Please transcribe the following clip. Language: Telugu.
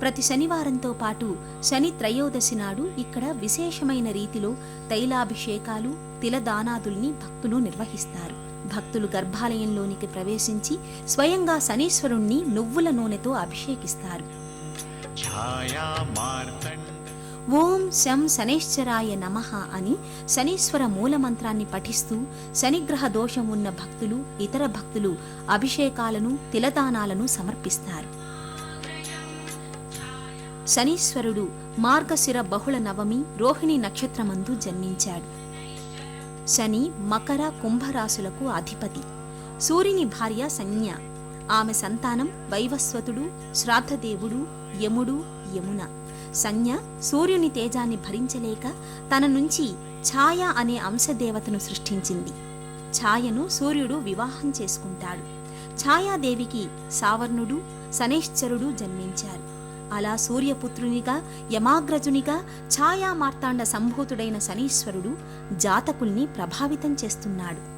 ప్రతి శనివారంతో పాటు శని త్రయోదశి నాడు ఇక్కడ విశేషమైన రీతిలో తైలాభిషేకాలు తిలదానాదుల్ని భక్తులు నిర్వహిస్తారు. భక్తులు గర్భాలయంలోనికి ప్రవేశించి స్వయంగా శనీశ్వరుణ్ణి నువ్వుల నూనెతో అభిషేకిస్తారు. ఛాయా మార్తం ఓం శం శనేశ్వరాయ నమః అని శనీశ్వర మూలమంత్రాన్ని పఠిస్తూ శనిగ్రహ దోషం ఉన్న భక్తులు ఇతర భక్తులు అభిషేకాలను తిలదానాలను సమర్పిస్తారు. శనీశ్వరుడు మార్గశిర బహుళ నవమి రోహిణి నక్షత్రమందు జన్మించాడు. శని మకర కుంభరాశులకు అధిపతి. సూర్యుని భార్య సంజ్ఞ. ఆమె సంతానం వైవస్వతుడు శ్రాద్ధదేవుడు యముడు యమున. సంజ్ఞ సూర్యుని తేజాన్ని భరించలేక తన నుంచి ఛాయ అనే అంశదేవతను సృష్టించింది. ఛాయను సూర్యుడు వివాహం చేసుకుంటాడు. ఛాయాదేవికి సావర్ణుడు శనైశ్చరుడు జన్మించారు. అలా సూర్యపుత్రునిగా యమాగ్రజునిగా ఛాయా మార్తాండ సంభూతుడైన శనీశ్వరుడు జాతకుల్ని ప్రభావితం చేస్తున్నాడు.